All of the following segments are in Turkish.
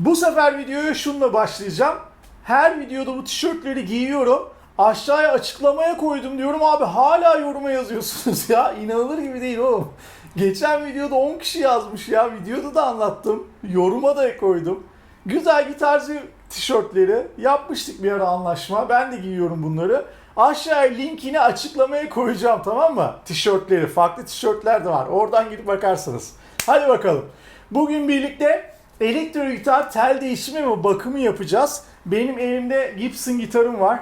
Bu sefer videoya şununla başlayacağım. Her videoda bu tişörtleri giyiyorum. Aşağıya açıklamaya koydum diyorum abi hala yoruma yazıyorsunuz ya. İnanılır gibi değil oğlum. Geçen videoda 10 kişi yazmış ya. Videoda da anlattım. Yoruma da koydum. Güzel gitarcı tişörtleri yapmıştık bir ara anlaşma. Ben de giyiyorum bunları. Aşağıya linkini açıklamaya koyacağım tamam mı? Tişörtleri, farklı tişörtler de var. Oradan gidip bakarsınız. Hadi bakalım. Bugün birlikte elektro gitar tel değişimi ve bakımı yapacağız. Benim elimde Gibson gitarım var.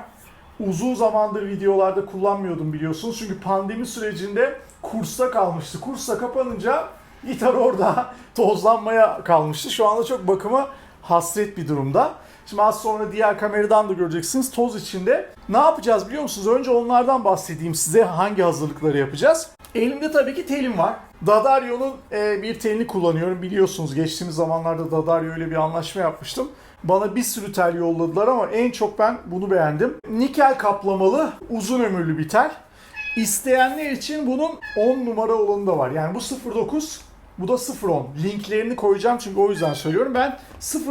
Uzun zamandır videolarda kullanmıyordum biliyorsunuz. Çünkü pandemi sürecinde kursta kalmıştı. Kursa kapanınca gitar orada tozlanmaya kalmıştı. Şu anda çok bakıma hasret bir durumda. Şimdi az sonra diğer kameradan da göreceksiniz toz içinde. Ne yapacağız biliyor musunuz? Önce onlardan bahsedeyim size hangi hazırlıkları yapacağız. Elimde tabii ki telim var. Dadario'nun e, bir telini kullanıyorum. Biliyorsunuz geçtiğimiz zamanlarda Dadario ile bir anlaşma yapmıştım. Bana bir sürü tel yolladılar ama en çok ben bunu beğendim. Nikel kaplamalı, uzun ömürlü bir tel. İsteyenler için bunun 10 numara olanı da var. Yani bu 09, bu da 010. Linklerini koyacağım çünkü o yüzden söylüyorum. Ben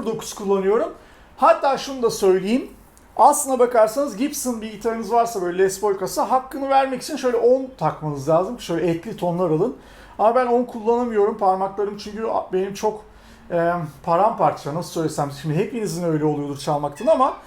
09 kullanıyorum. Hatta şunu da söyleyeyim. Aslına bakarsanız Gibson bir gitarınız varsa böyle Les Paul kasa hakkını vermek için şöyle 10 takmanız lazım. Şöyle etli tonlar alın. Ama ben 10 kullanamıyorum. Parmaklarım çünkü benim çok e, paramparça nasıl söylesem. Şimdi hepinizin öyle oluyordur çalmaktan ama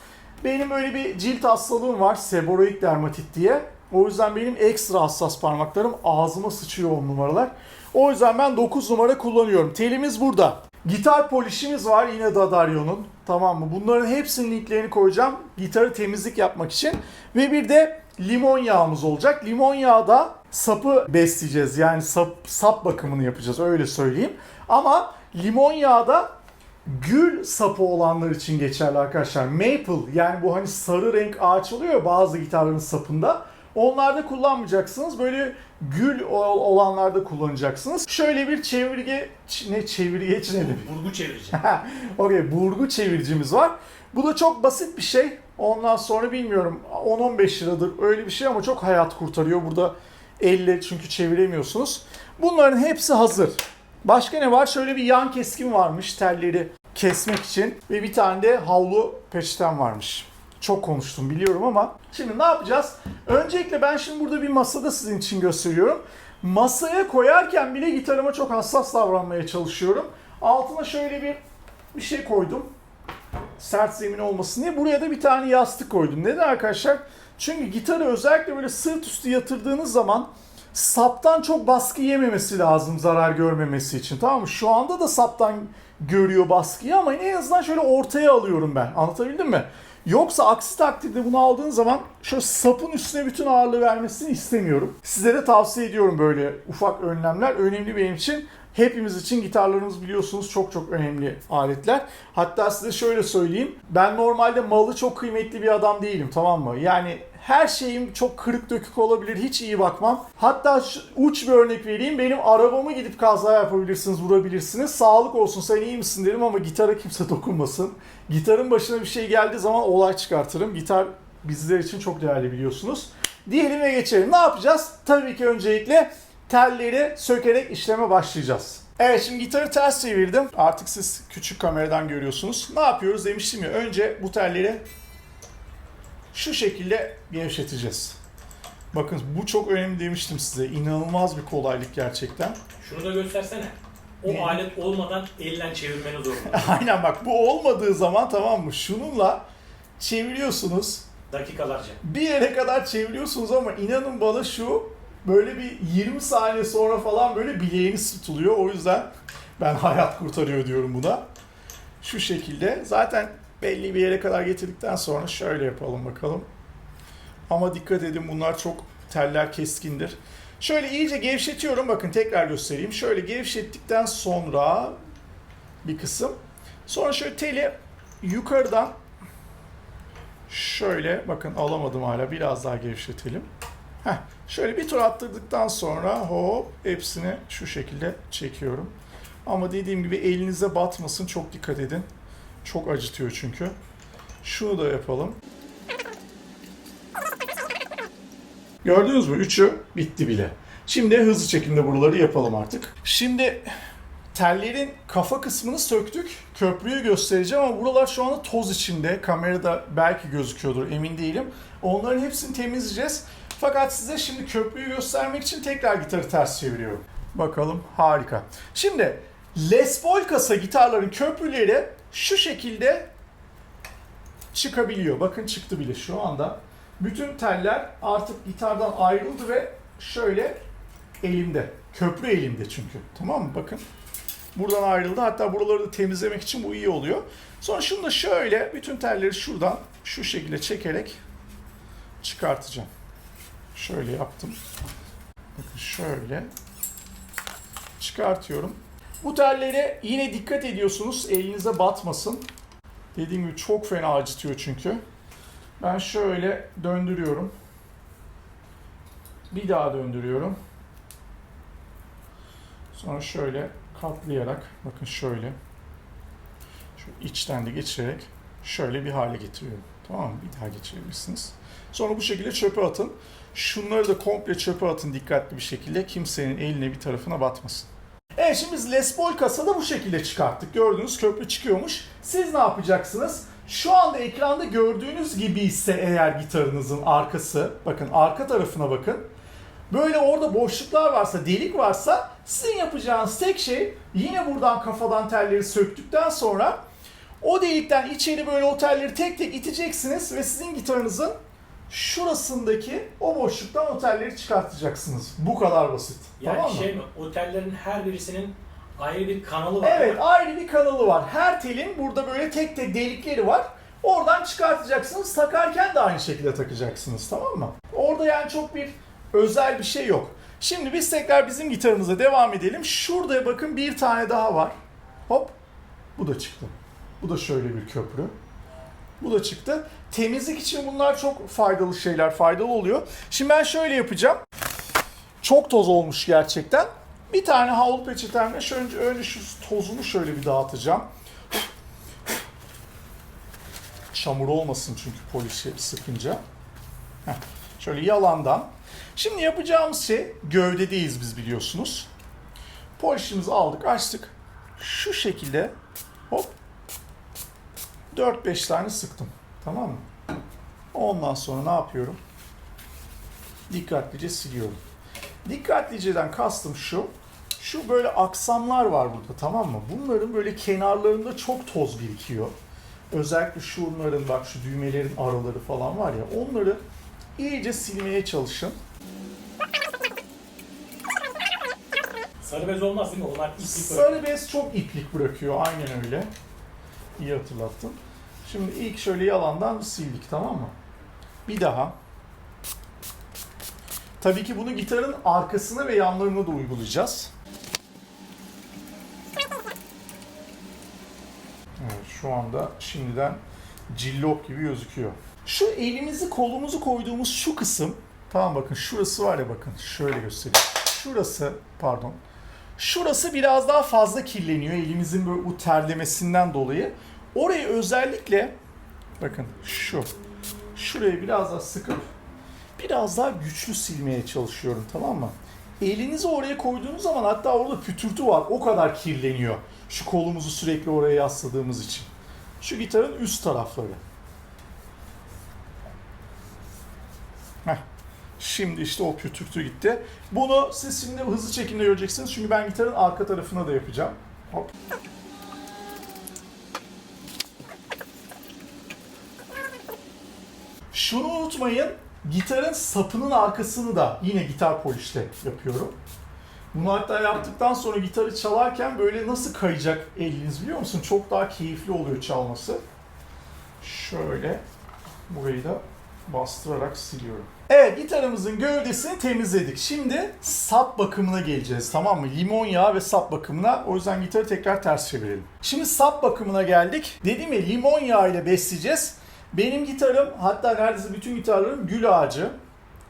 benim öyle bir cilt hastalığım var. Seboroid dermatit diye. O yüzden benim ekstra hassas parmaklarım ağzıma sıçıyor 10 numaralar. O yüzden ben 9 numara kullanıyorum. Telimiz burada. Gitar polişimiz var yine Dadario'nun. Tamam mı? Bunların hepsinin linklerini koyacağım. Gitarı temizlik yapmak için. Ve bir de limon yağımız olacak. Limon yağı da sapı besleyeceğiz. Yani sap, sap bakımını yapacağız öyle söyleyeyim. Ama limon yağı da gül sapı olanlar için geçerli arkadaşlar. Maple yani bu hani sarı renk ağaç oluyor ya bazı gitarların sapında. Onlarda kullanmayacaksınız. Böyle gül ol- olanlarda kullanacaksınız. Şöyle bir çevirge ne çevirgeç ne demek? Burgu çevirici. Okey burgu çeviricimiz var. Bu da çok basit bir şey. Ondan sonra bilmiyorum 10-15 liradır öyle bir şey ama çok hayat kurtarıyor. Burada elle çünkü çeviremiyorsunuz. Bunların hepsi hazır. Başka ne var? Şöyle bir yan keskin varmış telleri kesmek için ve bir tane de havlu peçeten varmış. Çok konuştum biliyorum ama şimdi ne yapacağız? Öncelikle ben şimdi burada bir masada sizin için gösteriyorum. Masaya koyarken bile gitarıma çok hassas davranmaya çalışıyorum. Altına şöyle bir bir şey koydum. Sert zemin olmasın diye. Buraya da bir tane yastık koydum. Neden arkadaşlar? Çünkü gitarı özellikle böyle sırt üstü yatırdığınız zaman saptan çok baskı yememesi lazım zarar görmemesi için. Tamam mı? Şu anda da saptan görüyor baskıyı ama en azından şöyle ortaya alıyorum ben. Anlatabildim mi? Yoksa aksi takdirde bunu aldığın zaman şöyle sapın üstüne bütün ağırlığı vermesini istemiyorum. Size de tavsiye ediyorum böyle ufak önlemler. Önemli benim için. Hepimiz için gitarlarımız biliyorsunuz çok çok önemli aletler. Hatta size şöyle söyleyeyim. Ben normalde malı çok kıymetli bir adam değilim tamam mı? Yani her şeyim çok kırık dökük olabilir. Hiç iyi bakmam. Hatta uç bir örnek vereyim. Benim arabamı gidip kaza yapabilirsiniz, vurabilirsiniz. Sağlık olsun sen iyi misin derim ama gitara kimse dokunmasın. Gitarın başına bir şey geldiği zaman olay çıkartırım. Gitar bizler için çok değerli biliyorsunuz. Diyelim ve geçelim. Ne yapacağız? Tabii ki öncelikle telleri sökerek işleme başlayacağız. Evet şimdi gitarı ters çevirdim. Artık siz küçük kameradan görüyorsunuz. Ne yapıyoruz demiştim ya. Önce bu telleri şu şekilde gevşeteceğiz. Bakın bu çok önemli demiştim size. İnanılmaz bir kolaylık gerçekten. Şunu da göstersene. O Ne? alet olmadan elle çevirmeni zorunda. Aynen bak bu olmadığı zaman tamam mı? Şununla çeviriyorsunuz. Dakikalarca. Bir yere kadar çeviriyorsunuz ama inanın bana şu böyle bir 20 saniye sonra falan böyle bileğiniz tutuluyor. O yüzden ben hayat kurtarıyor diyorum buna. Şu şekilde. Zaten belli bir yere kadar getirdikten sonra şöyle yapalım bakalım. Ama dikkat edin bunlar çok teller keskindir. Şöyle iyice gevşetiyorum. Bakın tekrar göstereyim. Şöyle gevşettikten sonra bir kısım. Sonra şöyle teli yukarıdan Şöyle bakın alamadım hala biraz daha gevşetelim. Heh, şöyle bir tur attırdıktan sonra hop hepsini şu şekilde çekiyorum. Ama dediğim gibi elinize batmasın çok dikkat edin. Çok acıtıyor çünkü. Şunu da yapalım. Gördünüz mü? Üçü bitti bile. Şimdi hızlı çekimde buraları yapalım artık. Şimdi tellerin kafa kısmını söktük. Köprüyü göstereceğim ama buralar şu anda toz içinde. Kamerada belki gözüküyordur emin değilim. Onların hepsini temizleyeceğiz. Fakat size şimdi köprüyü göstermek için tekrar gitarı ters çeviriyorum. Bakalım harika. Şimdi Les Paul kasa gitarların köprüleri şu şekilde çıkabiliyor. Bakın çıktı bile şu anda. Bütün teller artık gitardan ayrıldı ve şöyle elimde. Köprü elimde çünkü. Tamam mı? Bakın. Buradan ayrıldı. Hatta buraları da temizlemek için bu iyi oluyor. Sonra şunu da şöyle bütün telleri şuradan şu şekilde çekerek çıkartacağım. Şöyle yaptım. Bakın şöyle çıkartıyorum. Bu tellere yine dikkat ediyorsunuz elinize batmasın. Dediğim gibi çok fena acıtıyor çünkü. Ben şöyle döndürüyorum. Bir daha döndürüyorum. Sonra şöyle katlayarak bakın şöyle şu içten de geçirerek şöyle bir hale getiriyorum. Tamam mı? Bir daha geçirebilirsiniz. Sonra bu şekilde çöpe atın. Şunları da komple çöpe atın dikkatli bir şekilde. Kimsenin eline bir tarafına batmasın. Evet şimdi biz Les Paul kasada bu şekilde çıkarttık. Gördüğünüz köprü çıkıyormuş. Siz ne yapacaksınız? Şu anda ekranda gördüğünüz gibi ise eğer gitarınızın arkası, bakın arka tarafına bakın. Böyle orada boşluklar varsa, delik varsa sizin yapacağınız tek şey yine buradan kafadan telleri söktükten sonra o delikten içeri böyle o telleri tek tek iteceksiniz ve sizin gitarınızın şurasındaki o boşluktan o telleri çıkartacaksınız. Bu kadar basit. Yani tamam mı? şey mi? Otellerin her birisinin ayrı bir kanalı var. Evet ayrı bir kanalı var. Her telin burada böyle tek tek delikleri var. Oradan çıkartacaksınız. Takarken de aynı şekilde takacaksınız tamam mı? Orada yani çok bir özel bir şey yok. Şimdi biz tekrar bizim gitarımıza devam edelim. Şurada bakın bir tane daha var. Hop. Bu da çıktı. Bu da şöyle bir köprü. Bu da çıktı. Temizlik için bunlar çok faydalı şeyler, faydalı oluyor. Şimdi ben şöyle yapacağım. Çok toz olmuş gerçekten. Bir tane havlu peçetemle şöyle önce şu tozunu şöyle bir dağıtacağım. Çamur olmasın çünkü polişi sıkınca. Heh, şöyle yalandan. Şimdi yapacağımız şey gövdedeyiz biz biliyorsunuz. Polişimizi aldık, açtık. Şu şekilde hop 4-5 tane sıktım. Tamam mı? Ondan sonra ne yapıyorum? Dikkatlice siliyorum. Dikkatliceden kastım şu. Şu böyle aksamlar var burada tamam mı? Bunların böyle kenarlarında çok toz birikiyor. Özellikle şunların bak şu düğmelerin araları falan var ya onları iyice silmeye çalışın. Sarı bez olmaz değil mi? Onlar iplik. Sarı bez çok iplik bırakıyor aynen öyle. İyi hatırlattın. Şimdi ilk şöyle yalandan sildik tamam mı? Bir daha. Tabii ki bunu gitarın arkasına ve yanlarına da uygulayacağız. Evet, şu anda şimdiden cillop gibi gözüküyor. Şu elimizi kolumuzu koyduğumuz şu kısım tamam bakın şurası var ya bakın şöyle göstereyim. Şurası pardon. Şurası biraz daha fazla kirleniyor elimizin böyle bu terlemesinden dolayı. Orayı özellikle bakın şu şurayı biraz daha sıkıp biraz daha güçlü silmeye çalışıyorum tamam mı? Elinizi oraya koyduğunuz zaman hatta orada pütürtü var. O kadar kirleniyor. Şu kolumuzu sürekli oraya yasladığımız için. Şu gitarın üst tarafları. Heh. Şimdi işte o pütürtü gitti. Bunu siz şimdi hızlı çekimde göreceksiniz. Çünkü ben gitarın arka tarafına da yapacağım. Hop. Şunu unutmayın. Gitarın sapının arkasını da yine gitar polişte yapıyorum. Bunu hatta yaptıktan sonra gitarı çalarken böyle nasıl kayacak eliniz biliyor musun? Çok daha keyifli oluyor çalması. Şöyle burayı da bastırarak siliyorum. Evet gitarımızın gövdesini temizledik. Şimdi sap bakımına geleceğiz tamam mı? Limon yağı ve sap bakımına. O yüzden gitarı tekrar ters çevirelim. Şimdi sap bakımına geldik. Dediğim ya limon yağı ile besleyeceğiz. Benim gitarım hatta neredeyse bütün gitarlarım gül ağacı.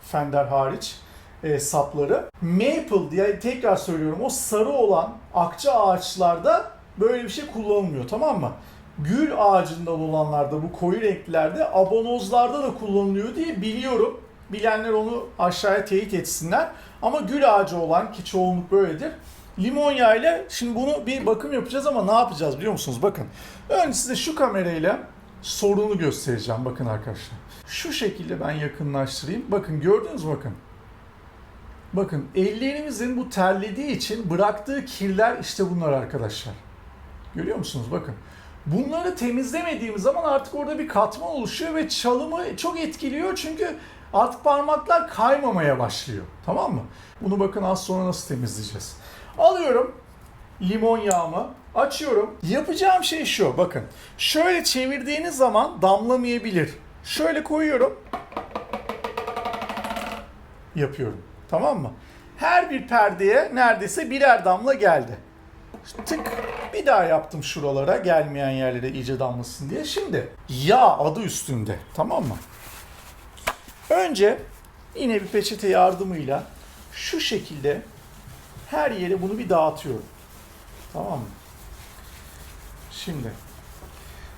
Fender hariç e, sapları. Maple diye tekrar söylüyorum o sarı olan akça ağaçlarda böyle bir şey kullanılmıyor tamam mı? Gül ağacından olanlarda bu koyu renklerde abanozlarda da kullanılıyor diye biliyorum. Bilenler onu aşağıya teyit etsinler. Ama gül ağacı olan ki çoğunluk böyledir. limon yağıyla şimdi bunu bir bakım yapacağız ama ne yapacağız biliyor musunuz? Bakın. Önce size şu kamerayla sorunu göstereceğim. Bakın arkadaşlar. Şu şekilde ben yakınlaştırayım. Bakın gördünüz mü bakın. Bakın ellerimizin bu terlediği için bıraktığı kirler işte bunlar arkadaşlar. Görüyor musunuz? Bakın. Bunları temizlemediğimiz zaman artık orada bir katman oluşuyor ve çalımı çok etkiliyor çünkü artık parmaklar kaymamaya başlıyor. Tamam mı? Bunu bakın az sonra nasıl temizleyeceğiz. Alıyorum limon yağımı, açıyorum. Yapacağım şey şu. Bakın. Şöyle çevirdiğiniz zaman damlamayabilir. Şöyle koyuyorum. Yapıyorum. Tamam mı? Her bir perdeye neredeyse birer damla geldi. Tık bir daha yaptım şuralara gelmeyen yerlere iyice damlasın diye. Şimdi yağ adı üstünde tamam mı? Önce yine bir peçete yardımıyla şu şekilde her yere bunu bir dağıtıyorum. Tamam mı? Şimdi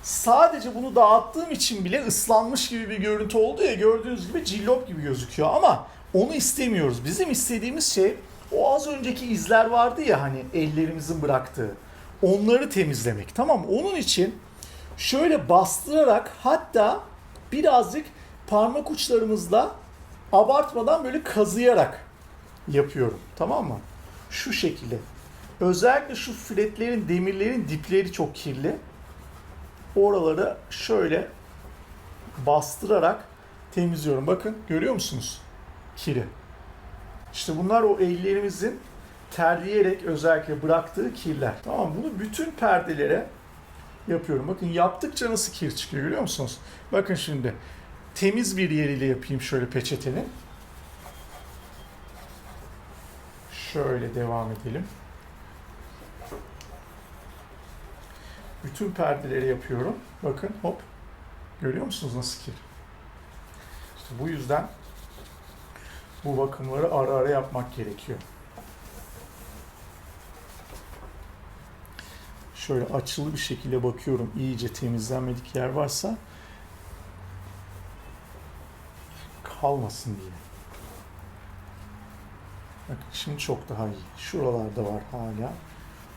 sadece bunu dağıttığım için bile ıslanmış gibi bir görüntü oldu ya gördüğünüz gibi cillop gibi gözüküyor ama onu istemiyoruz. Bizim istediğimiz şey o az önceki izler vardı ya hani ellerimizin bıraktığı. Onları temizlemek tamam mı? Onun için şöyle bastırarak hatta birazcık parmak uçlarımızla abartmadan böyle kazıyarak yapıyorum. Tamam mı? Şu şekilde. Özellikle şu fletlerin, demirlerin dipleri çok kirli. Oraları şöyle bastırarak temizliyorum. Bakın görüyor musunuz? Kiri. İşte bunlar o ellerimizin terleyerek özellikle bıraktığı kirler. Tamam bunu bütün perdelere yapıyorum. Bakın yaptıkça nasıl kir çıkıyor görüyor musunuz? Bakın şimdi temiz bir yeriyle yapayım şöyle peçetenin. Şöyle devam edelim. Bütün perdeleri yapıyorum. Bakın hop. Görüyor musunuz nasıl kir? İşte bu yüzden bu bakımları ara ara yapmak gerekiyor. Şöyle açılı bir şekilde bakıyorum. İyice temizlenmedik yer varsa kalmasın diye. Bakın şimdi çok daha iyi. Şuralarda var hala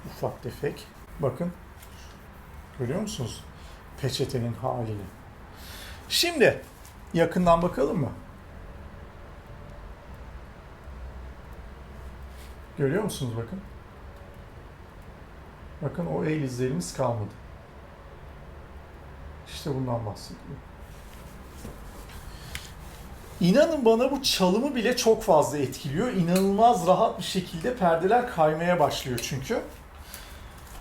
ufak tefek. Bakın görüyor musunuz peçetenin halini? Şimdi yakından bakalım mı? Görüyor musunuz bakın? Bakın o el izlerimiz kalmadı. İşte bundan bahsediyorum. İnanın bana bu çalımı bile çok fazla etkiliyor. İnanılmaz rahat bir şekilde perdeler kaymaya başlıyor çünkü.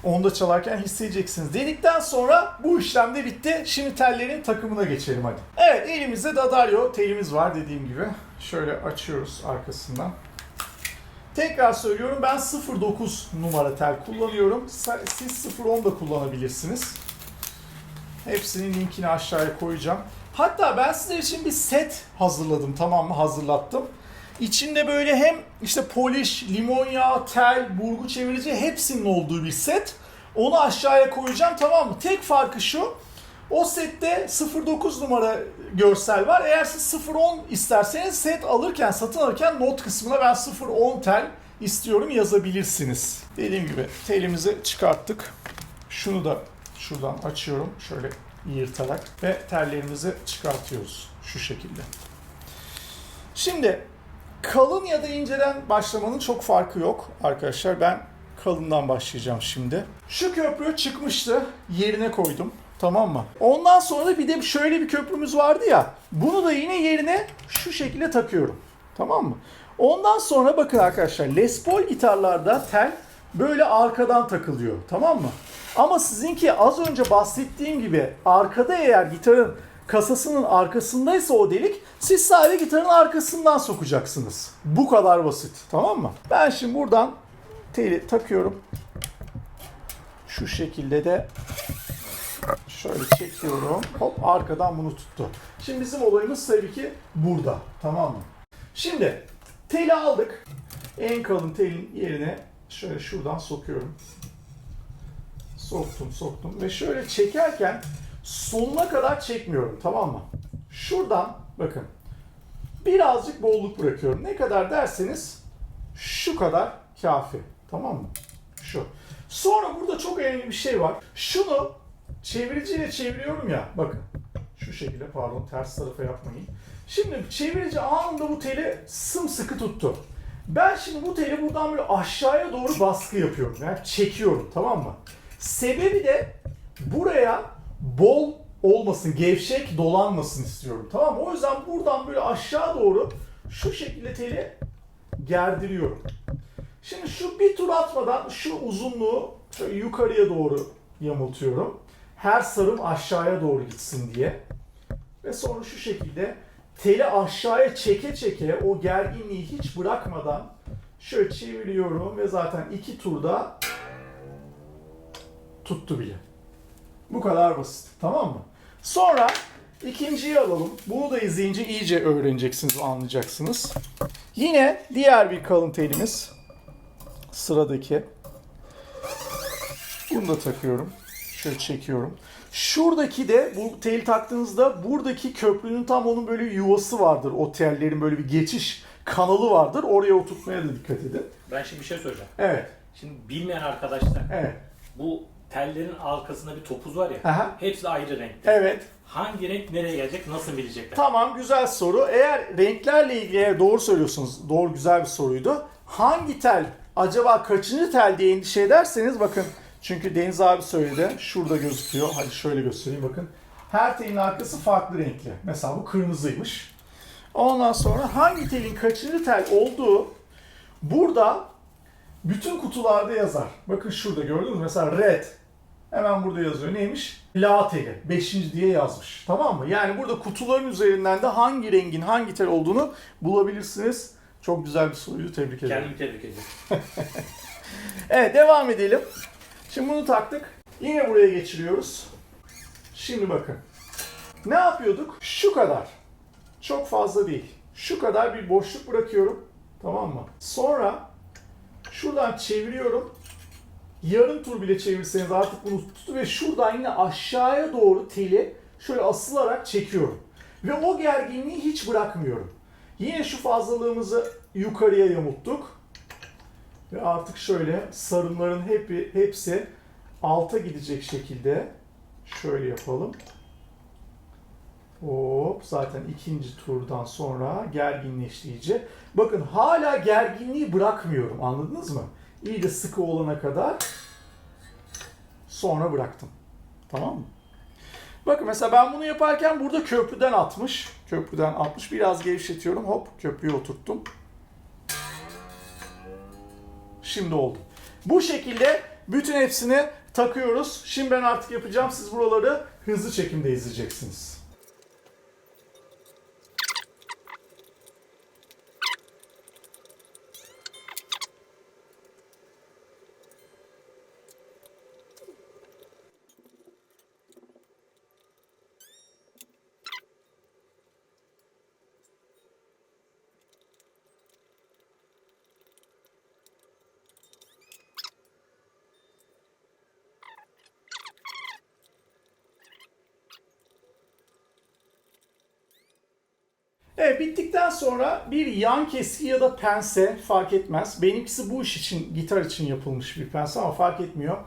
Onu da çalarken hissedeceksiniz. Dedikten sonra bu işlem de bitti. Şimdi tellerin takımına geçelim hadi. Evet elimizde Dadario telimiz var dediğim gibi. Şöyle açıyoruz arkasından. Tekrar söylüyorum ben 09 numara tel kullanıyorum. Siz 010 da kullanabilirsiniz. Hepsinin linkini aşağıya koyacağım. Hatta ben sizler için bir set hazırladım tamam mı hazırlattım. İçinde böyle hem işte polish, limon yağı, tel, burgu çevirici hepsinin olduğu bir set. Onu aşağıya koyacağım tamam mı? Tek farkı şu. O sette 09 numara görsel var. Eğer siz 010 isterseniz set alırken, satın alırken not kısmına ben 010 tel istiyorum yazabilirsiniz. Dediğim gibi telimizi çıkarttık. Şunu da şuradan açıyorum. Şöyle yırtarak ve tellerimizi çıkartıyoruz şu şekilde. Şimdi kalın ya da inceden başlamanın çok farkı yok arkadaşlar. Ben kalından başlayacağım şimdi. Şu köprü çıkmıştı. Yerine koydum. Tamam mı? Ondan sonra bir de şöyle bir köprümüz vardı ya. Bunu da yine yerine şu şekilde takıyorum. Tamam mı? Ondan sonra bakın arkadaşlar Les Paul gitarlarda tel böyle arkadan takılıyor. Tamam mı? Ama sizinki az önce bahsettiğim gibi arkada eğer gitarın kasasının arkasındaysa o delik siz sadece gitarın arkasından sokacaksınız. Bu kadar basit. Tamam mı? Ben şimdi buradan teli takıyorum. Şu şekilde de şöyle çekiyorum. Hop arkadan bunu tuttu. Şimdi bizim olayımız tabii ki burada. Tamam mı? Şimdi teli aldık. En kalın telin yerine şöyle şuradan sokuyorum. Soktum soktum ve şöyle çekerken sonuna kadar çekmiyorum tamam mı? Şuradan bakın birazcık bolluk bırakıyorum. Ne kadar derseniz şu kadar kafi. Tamam mı? Şu. Sonra burada çok önemli bir şey var. Şunu çeviriciyle çeviriyorum ya. Bakın. Şu şekilde pardon ters tarafa yapmayın. Şimdi çevirici anında bu teli sımsıkı tuttu. Ben şimdi bu teli buradan böyle aşağıya doğru baskı yapıyorum. Yani çekiyorum tamam mı? Sebebi de buraya bol olmasın, gevşek dolanmasın istiyorum. Tamam mı? O yüzden buradan böyle aşağı doğru şu şekilde teli gerdiriyorum. Şimdi şu bir tur atmadan şu uzunluğu şöyle yukarıya doğru yamultuyorum. Her sarım aşağıya doğru gitsin diye. Ve sonra şu şekilde teli aşağıya çeke çeke o gerginliği hiç bırakmadan şöyle çeviriyorum ve zaten iki turda tuttu bile. Bu kadar basit. Tamam mı? Sonra ikinciyi alalım. Bunu da izleyince iyice öğreneceksiniz, anlayacaksınız. Yine diğer bir kalın telimiz. Sıradaki. Bunu da takıyorum. Şöyle çekiyorum. Şuradaki de bu tel taktığınızda buradaki köprünün tam onun böyle yuvası vardır. O tellerin böyle bir geçiş kanalı vardır. Oraya oturtmaya da dikkat edin. Ben şimdi bir şey söyleyeceğim. Evet. Şimdi bilmeyen arkadaşlar Evet. bu tellerin arkasında bir topuz var ya. Aha. Hepsi ayrı renkte. Evet. Hangi renk nereye gelecek nasıl bilecekler? Tamam güzel soru. Eğer renklerle ilgili doğru söylüyorsunuz. Doğru güzel bir soruydu. Hangi tel acaba kaçıncı tel diye endişe ederseniz bakın çünkü Deniz abi söyledi. Şurada gözüküyor. Hadi şöyle göstereyim bakın. Her telin arkası farklı renkli. Mesela bu kırmızıymış. Ondan sonra hangi telin kaçıncı tel olduğu burada bütün kutularda yazar. Bakın şurada gördünüz mü? Mesela red. Hemen burada yazıyor. Neymiş? La teli. 5. diye yazmış. Tamam mı? Yani burada kutuların üzerinden de hangi rengin hangi tel olduğunu bulabilirsiniz. Çok güzel bir soruydu. Tebrik ederim. Kendimi tebrik ediyorum. Evet devam edelim. Şimdi bunu taktık. Yine buraya geçiriyoruz. Şimdi bakın. Ne yapıyorduk? Şu kadar. Çok fazla değil. Şu kadar bir boşluk bırakıyorum. Tamam mı? Sonra şuradan çeviriyorum. Yarım tur bile çevirseniz artık bunu tuttu ve şuradan yine aşağıya doğru teli şöyle asılarak çekiyorum. Ve o gerginliği hiç bırakmıyorum. Yine şu fazlalığımızı yukarıya yamulttuk. Ve artık şöyle sarımların hepi, hepsi alta gidecek şekilde şöyle yapalım. Hop zaten ikinci turdan sonra gerginleşti. Bakın hala gerginliği bırakmıyorum anladınız mı? İyi de sıkı olana kadar sonra bıraktım. Tamam mı? Bakın mesela ben bunu yaparken burada köprüden atmış. Köprüden atmış. Biraz gevşetiyorum. Hop köprüye oturttum. Şimdi oldu. Bu şekilde bütün hepsini takıyoruz. Şimdi ben artık yapacağım. Siz buraları hızlı çekimde izleyeceksiniz. Evet bittikten sonra bir yan keski ya da pense fark etmez. Benimkisi bu iş için, gitar için yapılmış bir pense ama fark etmiyor.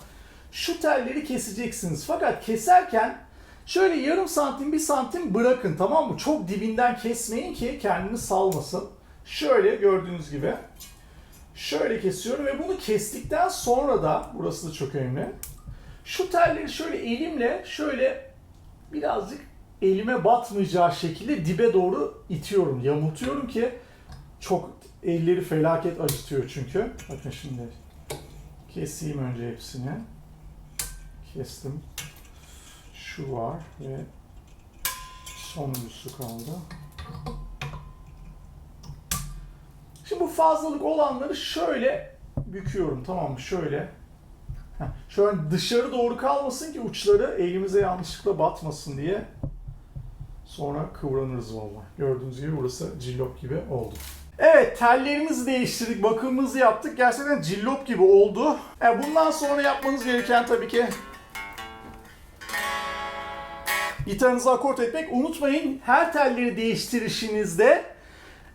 Şu telleri keseceksiniz. Fakat keserken şöyle yarım santim, bir santim bırakın tamam mı? Çok dibinden kesmeyin ki kendini salmasın. Şöyle gördüğünüz gibi. Şöyle kesiyorum ve bunu kestikten sonra da, burası da çok önemli. Şu telleri şöyle elimle şöyle birazcık elime batmayacağı şekilde dibe doğru itiyorum, yamultuyorum ki çok elleri felaket acıtıyor çünkü. Bakın şimdi keseyim önce hepsini. Kestim. Şu var ve sonuncusu kaldı. Şimdi bu fazlalık olanları şöyle büküyorum tamam mı? Şöyle. Heh, an dışarı doğru kalmasın ki uçları elimize yanlışlıkla batmasın diye. Sonra kıvranırız valla. Gördüğünüz gibi burası cillop gibi oldu. Evet tellerimizi değiştirdik, bakımımızı yaptık. Gerçekten cillop gibi oldu. E, bundan sonra yapmanız gereken tabii ki gitarınızı akort etmek. Unutmayın her telleri değiştirişinizde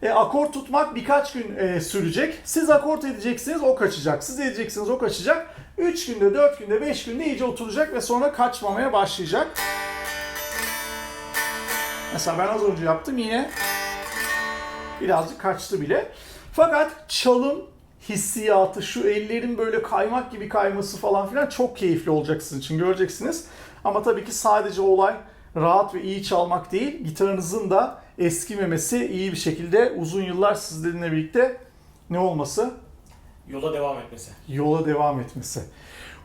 E, akor tutmak birkaç gün e, sürecek. Siz akort edeceksiniz o kaçacak. Siz edeceksiniz o kaçacak. 3 günde, 4 günde, 5 günde iyice oturacak ve sonra kaçmamaya başlayacak. Mesela ben az önce yaptım yine birazcık kaçtı bile. Fakat çalım hissiyatı, şu ellerin böyle kaymak gibi kayması falan filan çok keyifli olacak sizin için göreceksiniz. Ama tabii ki sadece olay rahat ve iyi çalmak değil, gitarınızın da eskimemesi, iyi bir şekilde uzun yıllar sizlerle birlikte ne olması? Yola devam etmesi. yola devam etmesi.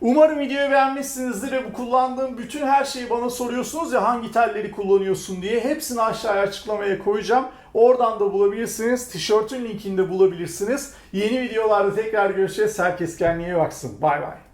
Umarım videoyu beğenmişsinizdir ve bu kullandığım bütün her şeyi bana soruyorsunuz ya hangi telleri kullanıyorsun diye. Hepsini aşağıya açıklamaya koyacağım. Oradan da bulabilirsiniz. Tişörtün linkini de bulabilirsiniz. Yeni videolarda tekrar görüşeceğiz. Herkes kendine iyi baksın. Bay bay.